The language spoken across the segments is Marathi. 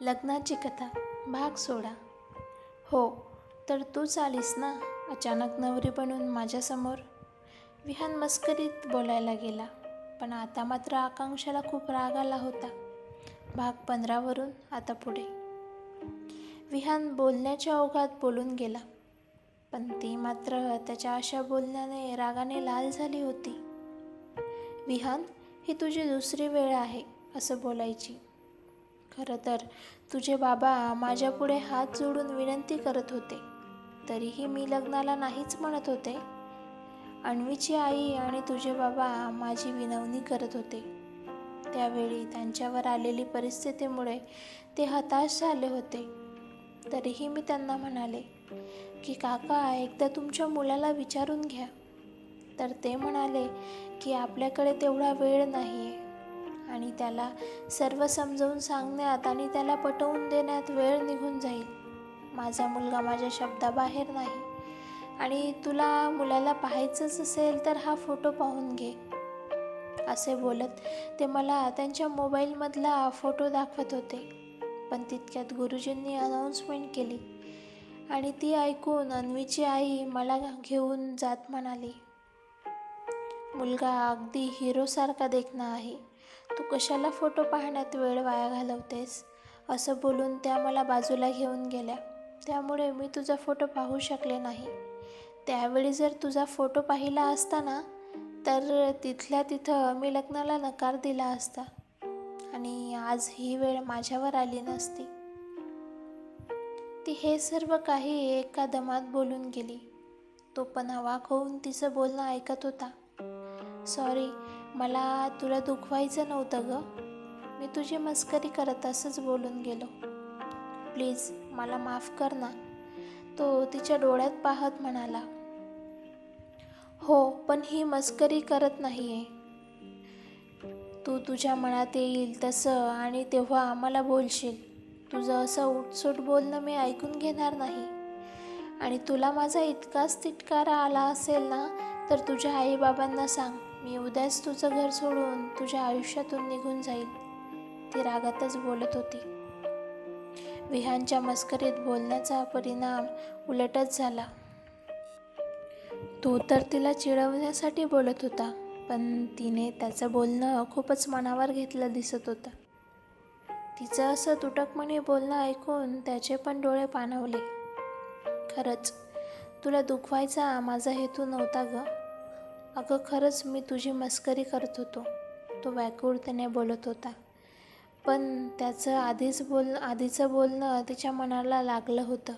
लग्नाची कथा भाग सोडा. हो तर तूच आलीस ना? अचानक नवरी बनून माझ्यासमोर? विहान मस्करीत बोलायला गेला पण आता मात्र आकांक्षाला खूप राग आला होता. भाग पंधरावरून आता पुढे. विहान बोलण्याच्या ओघात बोलून गेला पण ती मात्र त्याच्या अशा बोलण्याने रागाने लाल झाली होती. विहान ही तुझी दुसरी वेळ आहे असं बोलायची. खरं तर तुझे बाबा माझ्यापुढे हात जोडून विनंती करत होते. तरीही मी लग्नाला नाहीच म्हणत होते. अन्वीची आई आणि तुझे बाबा माझी विनवणी करत होते. त्यावेळी त्यांच्यावर आलेली परिस्थितीमुळे ते हताश झाले होते. तरीही मी त्यांना म्हणाले की काका एकदा तुमच्या मुलाला विचारून घ्या. तर ते म्हणाले की आपल्याकडे तेवढा वेळ नाही आहे आणि त्याला सर्व समजावून सांगण्यात आणि त्याला पटवून देण्यात वेळ निघून जाईल. माझा मुलगा माझ्या शब्दाबाहेर नाही. आणि तुला मुलाला पाहायचंच असेल तर हा फोटो पाहून घे. असे बोलत ते मला त्यांच्या मोबाईलमधला फोटो दाखवत होते. पण तितक्यात गुरुजींनी अनाऊन्समेंट केली. आणि ती ऐकून अन्वीची आई मला घेऊन जात म्हणाली मुलगा अगदी हिरोसारखा देखणा आहे. तू कशाला फोटो पाहण्यात वेळ वाया घालवतेस? असं बोलून त्या मला बाजूला घेऊन गेल्या. त्यामुळे मी तुझा फोटो पाहू शकले नाही. त्यावेळी जर तुझा फोटो पाहिला असता ना तर तिथल्या तिथं मी लग्नाला नकार दिला असता. आणि आज ही वेळ माझ्यावर आली नसती. ती हे सर्व काही एका दमात बोलून गेली. तो पण अवाक होऊन तिचं बोलणं ऐकत होता. सॉरी मला तुला दुखवायचं नव्हतं ग. मी तुझी मस्करी करत असंच बोलून गेलो. प्लीज मला माफ कर ना. तो तिच्या डोळ्यात पाहत म्हणाला हो पण ही मस्करी करत नाही आहे तू तुझ्या मनात येईल तसं आणि तेव्हा मला बोलशील. तुझं असं उठसूट बोलणं मी ऐकून घेणार नाही. आणि तुला माझा इतकाच तिटकारा आला असेल ना तर तुझ्या आईबाबांना सांग. मी उद्याच तुझं घर सोडून तुझ्या आयुष्यातून निघून जाईल. ती रागातच बोलत होती. विहानच्या मस्करीत बोलण्याचा परिणाम उलटच झाला. तो तर तिला चिडवण्यासाठी बोलत होता पण तिने त्याचं बोलणं खूपच मनावर घेतलं दिसत होतं. तिचं असं तुटकपणे बोलणं ऐकून त्याचे पण डोळे पाणवले. खरंच तुला दुखवायचा माझा हेतू नव्हता गं. अगं खरंच मी तुझी मस्करी करत होतो. तो व्याकुळतेने बोलत होता. पण त्याचं आधीच बोल आधीचं बोलणं तिच्या मनाला लागलं होतं.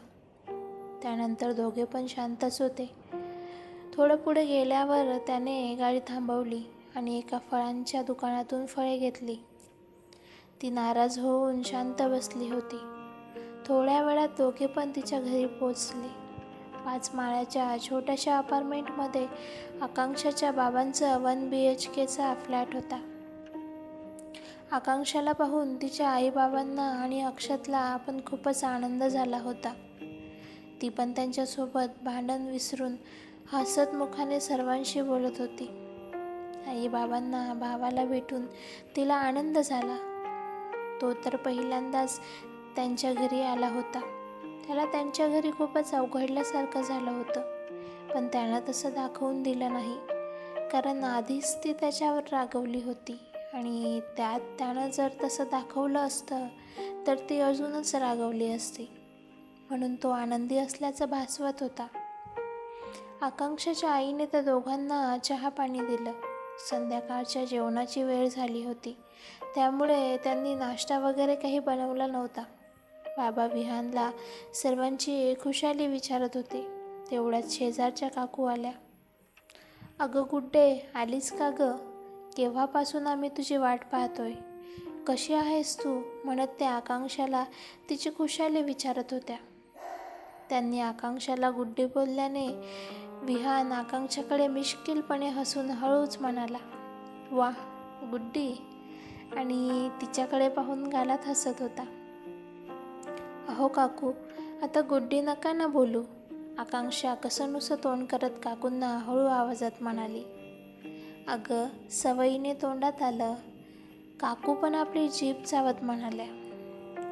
त्यानंतर दोघे पण शांतच होते. थोडं पुढे गेल्यावर त्याने गाडी थांबवली आणि एका फळांच्या दुकानातून फळे घेतली. ती नाराज होऊन शांत बसली होती. थोड्या वेळात दोघे पण तिच्या घरी पोचले. पाच माळ्याच्या छोट्याशा अपार्टमेंटमध्ये आकांक्षाच्या बाबांचा वन बी एच केचा फ्लॅट होता. आकांक्षाला पाहून तिच्या आईबाबांना आणि अक्षतला आपण खूपच आनंद झाला होता. ती पण त्यांच्यासोबत भांडण विसरून हसत मुखाने सर्वांशी बोलत होती. आईबाबांना भावाला भेटून तिला आनंद झाला. तो तर पहिल्यांदाच त्यांच्या घरी आला होता. त्याला त्यांच्या घरी खूपच अवघडल्यासारखं झालं होतं. पण त्यानं तसं दाखवून दिलं नाही. कारण आधीच ती त्याच्यावर रागवली होती. आणि त्यात त्यानं जर तसं दाखवलं असतं तर ती अजूनच रागवली असती. म्हणून तो आनंदी असल्याचं भासवत होता. आकांक्षाच्या आईने त्या दोघांना चहा पाणी दिलं. संध्याकाळच्या जेवणाची वेळ झाली होती. त्यामुळे त्यांनी नाश्ता वगैरे काही बनवला नव्हता. बाबा विहानला सर्वांची खुशाली विचारत होते. तेवढ्यात शेजारच्या काकू आल्या. अगं गुड्डे आलीस का गं? केव्हापासून आम्ही तुझी वाट पाहतोय? कशी आहेस तू? म्हणत त्या आकांक्षाला तिची खुशाली विचारत होत्या. त्यांनी आकांक्षाला गुड्डे बोलल्याने विहान आकांक्षाकडे मिश्किलपणे हसून हळूच म्हणाला वा गुड्डी. आणि तिच्याकडे पाहून गालात हसत होता. अहो काकू. आता गुड्डी नका ना बोलू. आकांक्षा कसनुसं तोंड करत काकूंना हळू आवाजात म्हणाली. अगं सवयीने तोंडात आलं. काकू पण आपली जीभ चावत म्हणाल्या.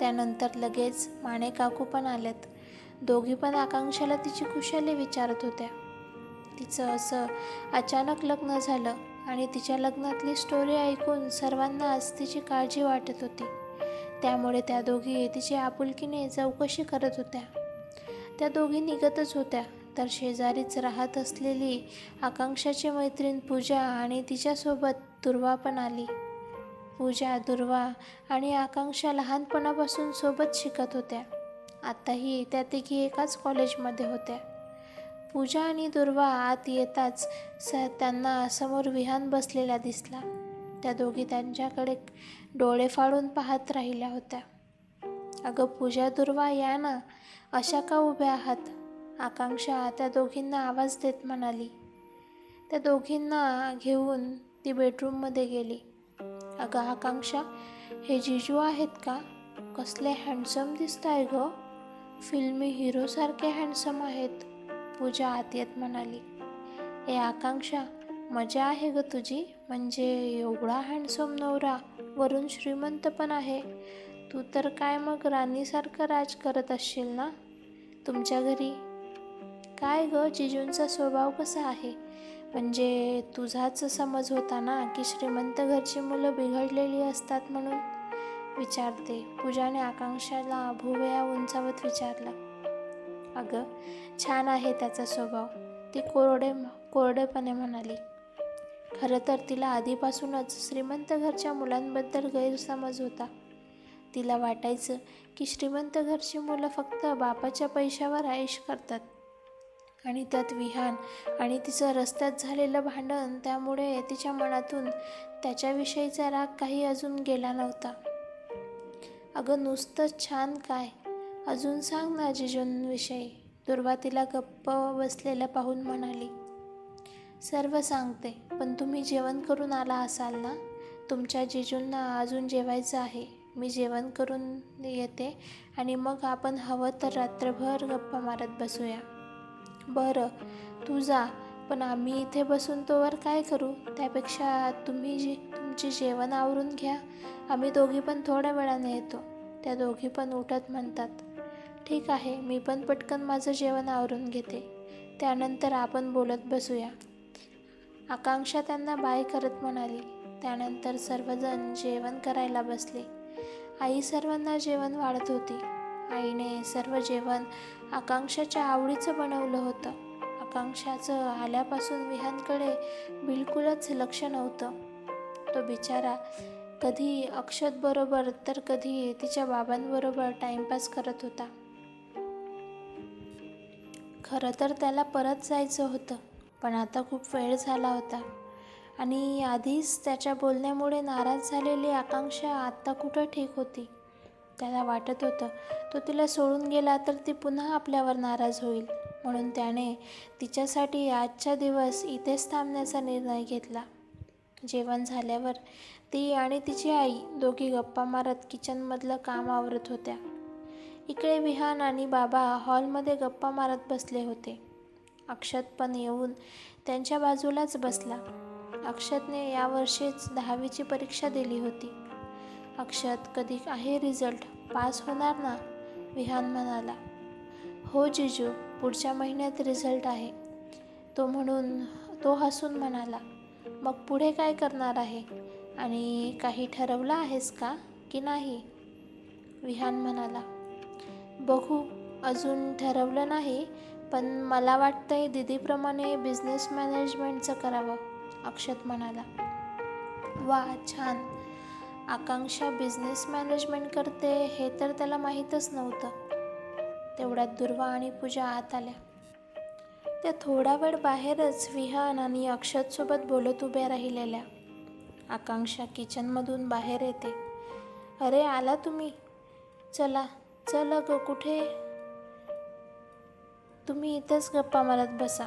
त्यानंतर लगेच माने काकू पण आल्यात दोघी पण आकांक्षाला तिची खुशाली विचारत होत्या. तिचं असं अचानक लग्न झालं आणि तिच्या लग्नातली स्टोरी ऐकून सर्वांना आज तिची काळजी वाटत होती. त्यामुळे त्या दोघी तिची आपुलकीने चौकशी करत होत्या. त्या दोघी निघतच होत्या. तर शेजारीच राहत असलेली आकांक्षाची मैत्रीण पूजा आणि तिच्यासोबत दुर्वा पण आली. पूजा दुर्वा आणि आकांक्षा लहानपणापासून सोबत शिकत होत्या. आताही त्या तिघी एकाच कॉलेजमध्ये होत्या. पूजा आणि दुर्वा आत येताच स त्यांना समोर विहान बसलेला दिसला. त्या दोघी त्यांच्याकडे डोळे फाडून पाहत राहिल्या होत्या. अगं पूजा दुर्वा या ना अशा का उभ्या आहात? आकांक्षा त्या दोघींना आवाज देत म्हणाली. त्या दोघींना घेऊन ती बेडरूममध्ये गेली. अगं आकांक्षा हे जिजू आहेत का? कसले हँडसम दिसत आहे ग. फिल्मी हिरोसारखे हँडसम आहेत पूजा आत येत म्हणाली. ए आकांक्षा मजा आहे ग तुझी. म्हणजे एवढा हँडसम नवरा वरून श्रीमंत पण आहे. तू तर काय मग राणीसारखं राज करत असशील ना? तुमच्या घरी? काय ग जिजूंचा स्वभाव कसा आहे? म्हणजे तुझाच समज होता ना की श्रीमंत घरची मुलं बिघडलेली असतात म्हणून? विचारते. पूजाने आकांक्षाला भुवया उंचावत विचारला. अगं छान आहे त्याचा स्वभाव. ती कोरडे कोरडेपणे म्हणाली. खरं तर तिला आधीपासूनच श्रीमंत घरच्या मुलांबद्दल गैरसमज होता. तिला वाटायचं की श्रीमंत घरची मुलं फक्त बापाच्या पैशावर आयुष करतात. आणि त्यात विहान आणि तिचं रस्त्यात झालेलं भांडण त्यामुळे तिच्या मनातून त्याच्याविषयीचा राग काही अजून गेला नव्हता. अगं नुसतं छान काय? अजून सांग ना जिजूंविषयी. दुर्वा तिला गप्प बसलेलं पाहून म्हणाली. सर्व सांगते. पण तुम्ही जेवण करून आला असाल ना? तुमच्या जिजूंना अजून जेवायचं आहे. मी जेवण करून येते आणि मग आपण हवं तर रात्रभर गप्पा मारत बसूया. बरं तू जा. पण आम्ही इथे बसून तोवर काय करू? त्यापेक्षा तुम्ही जी तुमची जेवण आवरून घ्या. आम्ही दोघी पण थोड्या वेळाने येतो. त्या दोघी पण उठत म्हणतात. ठीक आहे मी पण पटकन माझं जेवण आवरून घेते. त्यानंतर आपण बोलत बसूया. आकांक्षा त्यांना बाय करत म्हणाली. त्यानंतर सर्वजण जेवण करायला बसले. आई सर्वांना जेवण वाढत होती. आईने सर्व जेवण आकांक्षाच्या आवडीचं बनवलं होतं. आकांक्षाचं आल्यापासून विहानकडे बिलकुलच लक्ष नव्हतं. तो बिचारा कधी अक्षतबरोबर तर कधी तिच्या बाबांबरोबर टाइमपास करत होता. खरं तर त्याला परत जायचं होतं. पण आता खूप वेळ झाला होता. आणि आधीच त्याच्या बोलण्यामुळे नाराज झालेली आकांक्षा आत्ता कुठं ठीक होती? त्याला वाटत होतं तो तिला सोडून गेला तर ती पुन्हा आपल्यावर नाराज होईल. म्हणून त्याने तिच्यासाठी आजचा दिवस इथेच थांबण्याचा निर्णय घेतला. जेवण झाल्यावर ती आणि तिची आई दोघी गप्पा मारत किचनमधलं काम आवरत होत्या. इकडे विहान आणि बाबा हॉलमध्ये गप्पा मारत बसले होते. अक्षत पण येऊन त्यांच्या बाजूलाच बसला. अक्षतने यावर्षीच दहावीची परीक्षा दिली होती. अक्षत कधी आहे रिझल्ट? पास होणार ना? विहान म्हणाला. हो जिजू पुढच्या महिन्यात रिझल्ट आहे. तो म्हणून तो हसून म्हणाला मग पुढे काय करणार आहे? आणि काही ठरवलं आहेस का की नाही? विहान म्हणाला बघू अजून ठरवलं नाही पण मला वाटतंय दीदीप्रमाणे बिझनेस मॅनेजमेंटचं करावं अक्षत म्हणाला. वा छान. आकांक्षा बिझनेस मॅनेजमेंट करते हे तर त्याला माहीतच नव्हतं. तेवढ्यात दुर्वा आणि पूजा आत आल्या. त्या थोडा वेळ बाहेरच विहान आणि अक्षतसोबत बोलत उभ्या राहिलेल्या. आकांक्षा किचनमधून बाहेर येते. अरे आला तुम्ही? चला चल ग कुठे? तुम्ही इथंच गप्पा मारत बसा.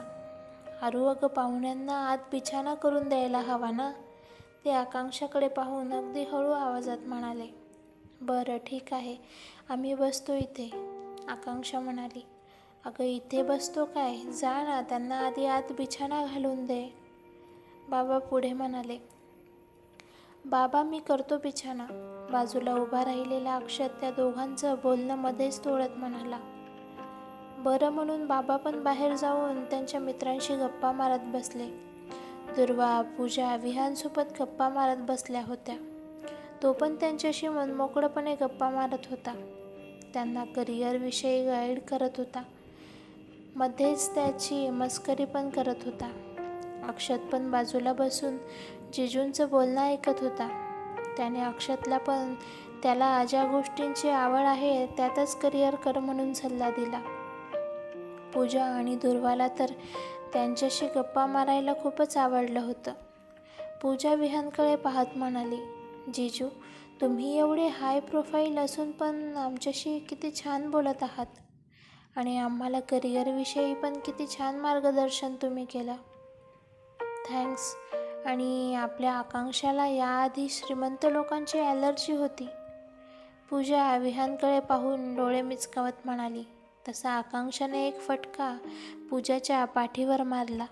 अरू अगं पाहुण्यांना आत बिछाना करून द्यायला हवा ना? ते आकांक्षाकडे पाहून अगदी हळू आवाजात म्हणाले बरं ठीक आहे. आम्ही बसतो इथे. आकांक्षा म्हणाली अगं इथे बसतो काय? जा ना त्यांना आधी आत बिछाना घालून दे. बाबा पुढे म्हणाले बाबा मी करतो बिछाना. बाजूला उभा राहिलेला अक्षत त्या दोघांचं बोलणं मध्येच तोडत म्हणाला बरं म्हणून बाबा पण बाहेर जाऊन त्यांच्या मित्रांशी गप्पा मारत बसले. दुर्वा पूजा विहानसोबत गप्पा मारत बसल्या होत्या. तो पण त्यांच्याशी मनमोकळपणे गप्पा मारत होता. त्यांना करिअरविषयी गाईड करत होता. मध्येच त्याची मस्करी पण करत होता. अक्षत पण बाजूला बसून जिजूंचं बोलणं ऐकत होता. त्याने अक्षतला पण त्याला ज्या गोष्टींची आवड आहे त्यातच करिअर कर म्हणून सल्ला दिला. पूजा आणि दुर्वाला तर त्यांच्याशी गप्पा मारायला खूपच आवडलं होतं. पूजा विहानकडे पाहत म्हणाली जिजू तुम्ही एवढे हाय प्रोफाईल असून पण आमच्याशी किती छान बोलत आहात. आणि आम्हाला करिअरविषयी पण किती छान मार्गदर्शन तुम्ही केलं. थँक्स आणि आपल्या आकांक्षाला याआधी श्रीमंत लोकांची ॲलर्जी होती. पूजा विहानकडे पाहून डोळे मिचकावत म्हणाली तसा आकांक्षाने एक फटका पूजाच्या पाठीवर मारला.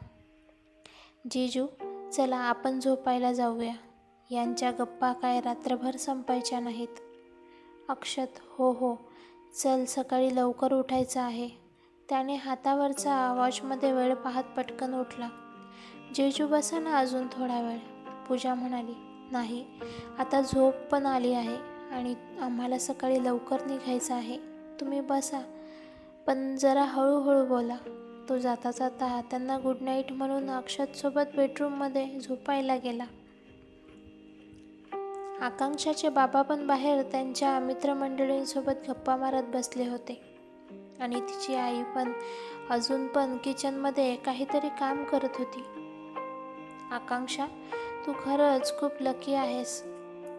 जीजू चला आपण झोपायला जाऊया. यांच्या गप्पा काय रात्रभर संपायच्या नाहीत. अक्षत हो हो चल सकाळी लवकर उठायचं आहे. त्याने हातावरचा वॉचमध्ये वेळ पाहत पटकन उठला. जेजू बसा ना अजून थोडा वेळ. पूजा म्हणाली नाही आता झोप पण आली आहे आणि आम्हाला सकाळी लवकर निघायचं आहे. तुम्ही बसा. पण जरा हळूहळू बोला. तो जाता जाता त्यांना गुड नाईट म्हणून अक्षतसोबत बेडरूममध्ये झोपायला गेला. आकांक्षाचे बाबा पण बाहेर त्यांच्या मित्रमंडळींसोबत गप्पा मारत बसले होते. आणि तिची आई पण अजून पण किचनमध्ये काहीतरी काम करत होती. आकांक्षा तू खरंच खूप लकी आहेस.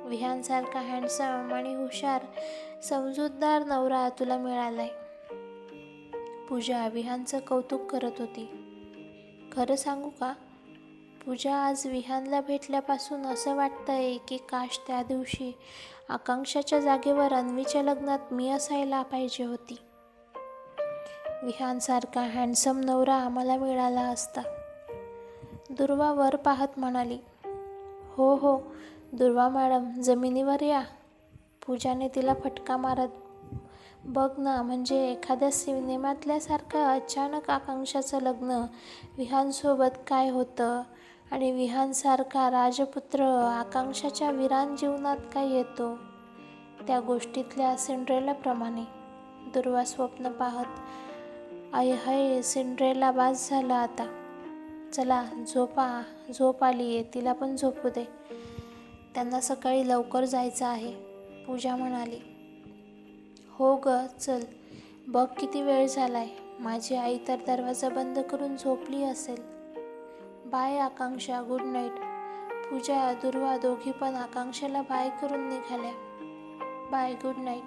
विहानसारखा हँडसम आणि हुशार समजूतदार नवरा तुला मिळालाय. पूजा विहानचं कौतुक करत होती. खरं सांगू का? पूजा आज विहानला भेटल्यापासून असं वाटतंय की काश त्या दिवशी आकांक्षाच्या जागेवर अन्वीच्या लग्नात मी असायला पाहिजे होती. विहानसारखा हँडसम नवरा आम्हाला मिळाला असता. दुर्वा वर पाहत म्हणाली हो हो दुर्वा मॅडम जमिनीवर या. पूजाने तिला फटका मारत बघ ना म्हणजे एखाद्या सिनेमातल्यासारखं अचानक आकांक्षाचं लग्न विहानसोबत काय होतं? आणि विहानसारखा राजपुत्र आकांक्षाच्या विरान जीवनात काय येतो? त्या गोष्टीतल्या सिंड्रेलाप्रमाणे दुर्वा स्वप्न पाहत अय हय सिंड्रेला बास झाला आता. चला झोपा झोप आली आहे तिला पण झोपू दे. त्यांना सकाळी लवकर जायचं आहे. पूजा म्हणाली हो ग चल. बघ किती वेळ झालाय. माझी आई तर दरवाजा बंद करून झोपली असेल. Bye Akanksha. Good night. Puja Durva दोघी पण आकांक्षाला बाय करून निघाल्या. Bye good night.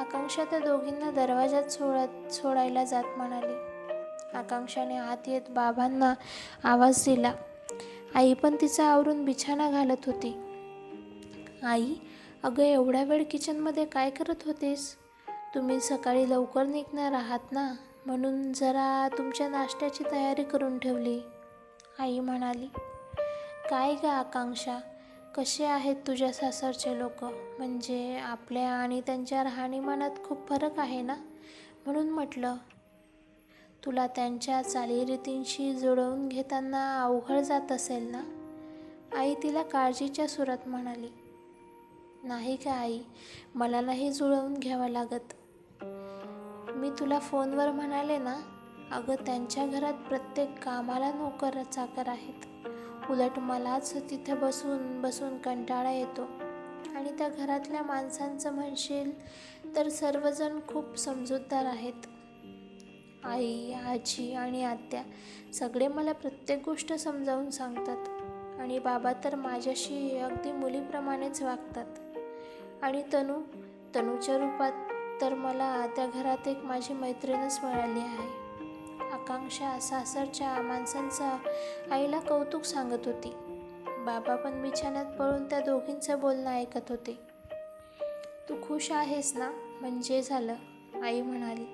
आकांक्षा त्या दोघींना दरवाजात सोडत सोडायला जात म्हणाली. आकांक्षाने आत येत बाबांना आवाज दिला. आई पण तिचा आवरून बिछाना घालत होती. आई अगं एवढ्या वेळ किचनमध्ये काय करत होतीस? तुम्ही सकाळी लवकर निघणार आहात ना? म्हणून जरा तुमच्या नाश्त्याची तयारी करून ठेवली. आई म्हणाली काय ग आकांक्षा? कसे आहेत तुझ्या सासरचे लोक? म्हणजे आपल्या आणि त्यांच्या राहणीमानात खूप फरक आहे ना? म्हणून म्हटलं तुला त्यांच्या चालीरीतींशी जुळवून घेताना अवघड जात असेल ना? आई तिला काळजीच्या सुरात म्हणाली नाही का आई मला नाही जुळवून घ्यावं लागत. मी तुला फोनवर म्हणाले ना अगं त्यांच्या घरात प्रत्येक कामाला नोकर चाकर आहेत. उलट मलाच तिथे बसून बसून कंटाळा येतो. आणि त्या घरातल्या माणसांचं म्हणशील तर सर्वजण खूप समजूतदार आहेत. आई आजी आणि आत्या सगळे मला प्रत्येक गोष्ट समजावून सांगतात. आणि बाबा तर माझ्याशी अगदी मुलीप्रमाणेच वागतात. आणि तनू तनूच्या रूपात तर मला त्या घरात एक माझी मैत्रीणच मिळाली आहे. आकांक्षा सासरच्या माणसांचा आईला कौतुक सांगत होती. बाबा पण बिछाण्यात पळून त्या दोघींचं बोलणं ऐकत होते. तू खुश आहेस ना? म्हणजे झालं. आई म्हणाली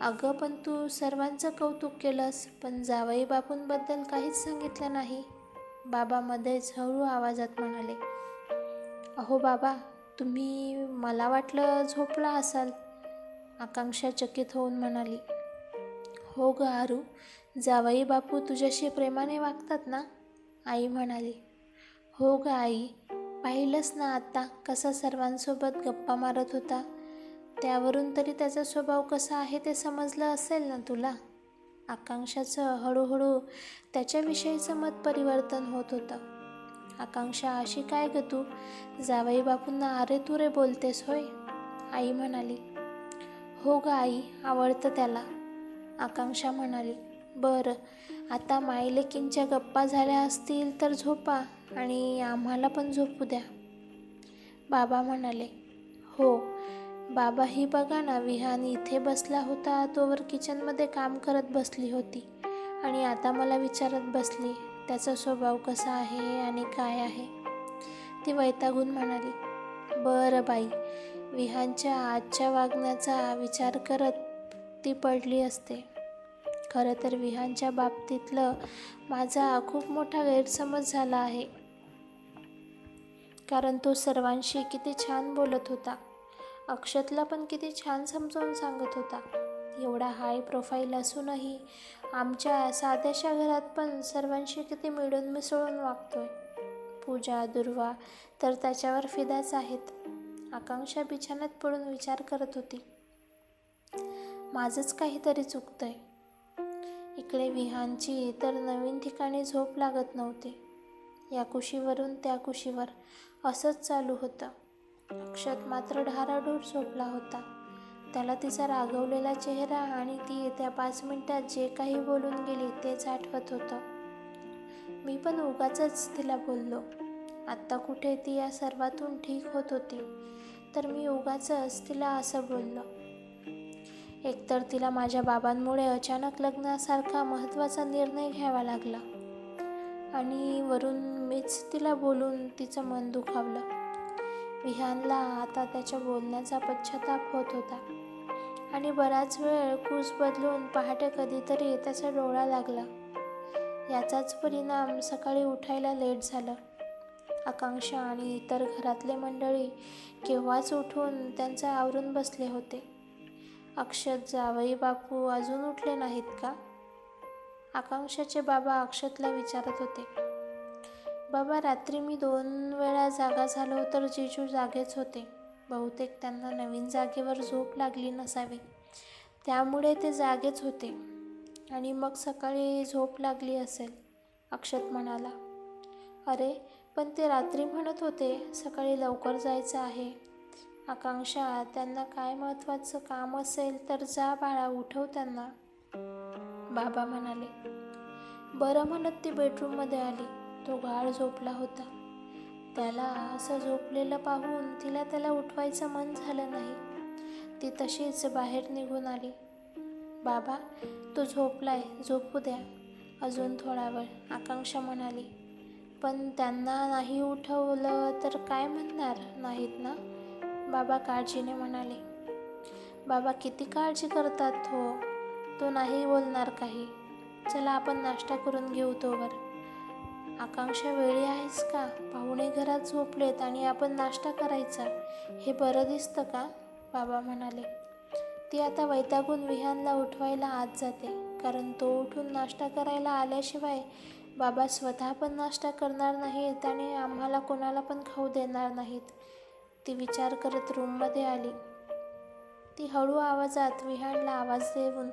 अगं पण तू सर्वांचं कौतुक केलंस पण जावई बापूंबद्दल काहीच सांगितलं नाही. बाबा मध्येच हळू आवाजात म्हणाले अहो बाबा तुम्ही मला वाटलं झोपला असाल आकांक्षा चकित होऊन म्हणाली. हो ग आरू जावई बापू तुझ्याशी प्रेमाने वागतात ना? आई म्हणाली. हो ग आई पाहिलंच ना आत्ता कसा सर्वांसोबत गप्पा मारत होता? त्यावरून तरी त्याचा स्वभाव कसा आहे ते समजलं असेल ना तुला? आकांक्षाचं हळूहळू त्याच्याविषयीचं मत परिवर्तन होत होतं. आकांक्षा अशी काय ग तू? जावई बापूंना अरे तुरे बोलतेस होय? आई म्हणाली हो ग आई आवडतं त्याला. आकांक्षा म्हणाली बरं आता मायलेकींच्या गप्पा झाल्या असतील तर झोपा आणि आम्हाला पण झोपू द्या. बाबा म्हणाले हो बाबा ही बघा ना विहान इथे बसला होता तोवर किचनमध्ये काम करत बसली होती आणि आता मला विचारत बसली. त्याचा स्वभाव कसा आहे आणि काय आहे? ती वैतागून म्हणाली बरं बाई विहानच्या आजच्या वागण्याचा विचार करत ती पडली असते. खरं तर विहानच्या बाबतीतलं माझा खूप मोठा गैरसमज झाला आहे. कारण तो सर्वांशी किती छान बोलत होता. अक्षतला पण किती छान समजावून सांगत होता. एवढा हाय प्रोफाईल असूनही आमच्या साध्याशा घरात पण सर्वांशी किती मिळून मिसळून वागतोय. पूजा दुर्वा तर त्याच्यावर फिदाच आहेत. आकांक्षा बिछाण्यात पडून विचार करत होती. माझंच काहीतरी चुकतंय. इकडे विहानची तर नवीन ठिकाणी झोप लागत नव्हती. या कुशीवरून त्या कुशीवर असंच चालू होतं. अक्षत मात्र ढाराडूर झोपला होता. त्याला तिचा रागवलेला चेहरा आणि ती त्या पाच मिनिटात जे काही बोलून गेली तेच आठवत होतं. मी पण उगाच तिला बोललो. आत्ता कुठे ती या सर्वातून ठीक होत होती तर मी उगाच तिला असं बोललो. एकतर तिला माझ्या बाबांमुळे अचानक लग्नासारखा महत्त्वाचा निर्णय घ्यावा लागला आणि वरून मीच तिला बोलून तिचं मन दुखावलं. विहानला आता त्याच्या बोलण्याचा पश्चाताप होत होता. आणि बराच वेळ कूस बदलून पहाटे कधीतरी त्याचा डोळा लागला. याचाच परिणाम सकाळी उठायला लेट झालं. आकांक्षा आणि इतर घरातले मंडळी केव्हाच उठून त्यांचा आवरून बसले होते. अक्षत जावई बापू अजून उठले नाहीत का? आकांक्षाचे बाबा अक्षतला विचारत होते. बाबा रात्री मी दोन वेळा जागा झालो तर जिजू जागेच होते. बहुतेक त्यांना नवीन जागेवर झोप लागली नसावी. त्यामुळे ते जागेच होते. आणि मग सकाळी झोप लागली असेल अक्षत म्हणाला. अरे पण ते रात्री म्हणत होते सकाळी लवकर जायचं आहे. आकांक्षा त्यांना काय महत्त्वाचं काम असेल तर जा बाळा उठव त्यांना. बाबा म्हणाले. बरं म्हणत ती बेडरूममध्ये आली. तो गाळ झोपला होता. त्याला असं झोपलेलं पाहून तिला त्याला उठवायचं मन झालं नाही. ती तशीच बाहेर निघून आली. बाबा तो झोपलाय झोपू द्या अजून थोडा वेळ आकांक्षा म्हणाली. पण त्यांना नाही उठवलं तर काय म्हणणार नाहीत ना? बाबा काळजीने म्हणाले. बाबा किती काळजी करतात हो? तो नाही बोलणार काही. चला आपण नाश्ता करून घेऊ तोवर. आकांक्षा वेळी आहेस का? पाहुणे घरात झोपलेत आणि आपण नाश्ता करायचा. हे बरं दिसतं का? बाबा म्हणाले. ती आता वैतागून विहानला उठवायला आत जाते. कारण तो उठून नाश्ता करायला आल्याशिवाय बाबा स्वतः पण नाश्ता करणार नाहीत आणि आम्हाला कोणाला पण खाऊ देणार नाहीत. ती विचार करत रूममध्ये आली. ती हळू आवाजात विहानला आवाज देऊन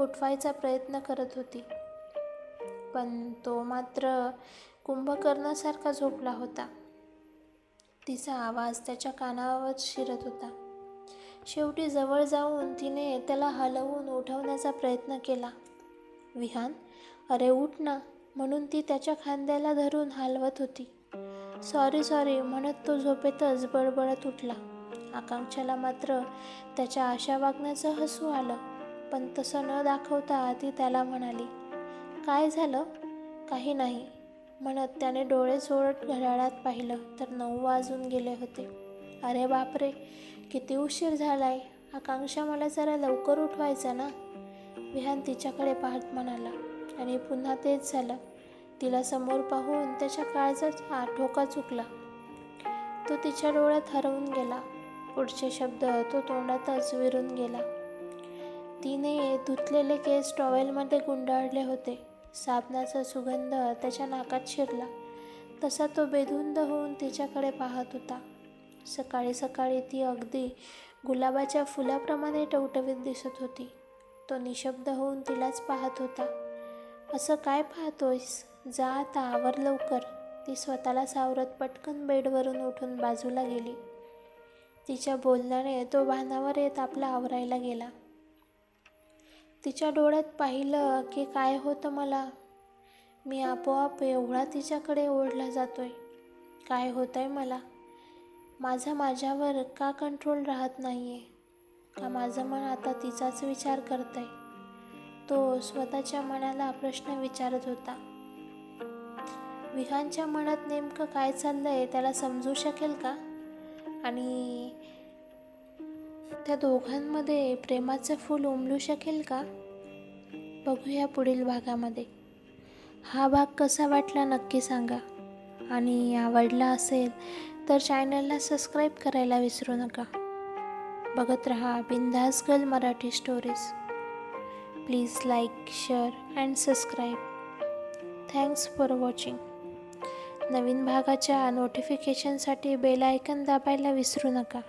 उठवायचा प्रयत्न करत होती. पण तो मात्र कुंभकर्णासारखा झोपला होता. तिचा आवाज त्याच्या कानावर शिरत होता. शेवटी जवळ जाऊन तिने त्याला हलवून उठवण्याचा प्रयत्न केला. विहान अरे उठ ना म्हणून ती त्याच्या खांद्याला धरून हलवत होती. सॉरी सॉरी म्हणत तो झोपेतच बडबडत उठला. आकांक्षाला मात्र त्याच्या आशा वागण्याचं हसू आलं पण तसं न दाखवता ती त्याला म्हणाली काय झालं? काही नाही. म्हणत त्याने डोळे चोळत घड्याळात पाहिलं तर नऊ वाजून गेले होते. अरे बापरे किती उशीर झालाय. आकांक्षा मला जरा लवकर उठवायचं ना? विहान तिच्याकडे पाहत म्हणाला. आणि पुन्हा तेच झालं. तिला समोर पाहून त्याच्या काळजात आठोका चुकला. तो तिच्या डोळ्यात हरवून गेला. पुढचे शब्द तो तोंडातच विरून गेला. तिने धुतलेले केस टॉवेलमध्ये गुंडाळले होते. साबणाचा सुगंध त्याच्या नाकात शिरला. तसा तो बेधुंद होऊन तिच्याकडे पाहत होता. सकाळी सकाळी ती अगदी गुलाबाच्या फुलाप्रमाणे टवटवीत दिसत होती. तो निशब्द होऊन तिलाच पाहत होता. असं काय पाहतोयस? जा आता आवर लवकर. ती स्वतःला सावरत पटकन बेडवरून उठून बाजूला गेली. तिच्या बोलण्याने तो भानावर येत आपला आवरायला गेला. तिच्या डोळ्यात पाहिलं की काय होतं मला. मी आपोआप एवढा तिच्याकडे ओढला जातोय. काय होतंय मला? माझा माझ्यावर का कंट्रोल राहत नाही आहे का माझं मन आता तिचाच विचार करतंय? तो स्वतःच्या मनाला प्रश्न विचारत होता. विहानच्या मनात नेमकं काय चाललंय त्याला समजू शकेल का? आणि त्या दोघांमध्ये प्रेमाचं फूल उमलू शकेल का? बघूया पुढील भागामध्ये. हा भाग कसा वाटला नक्की सांगा. आणि आवडला असेल तर चॅनलला सबस्क्राईब करायला विसरू नका. बघत रहा Bindaas girl Marathi stories please like share and subscribe thanks for watching नवीन भागाच्या नोटिफिकेशनसाठी बेल आयकन दाबायला विसरू नका.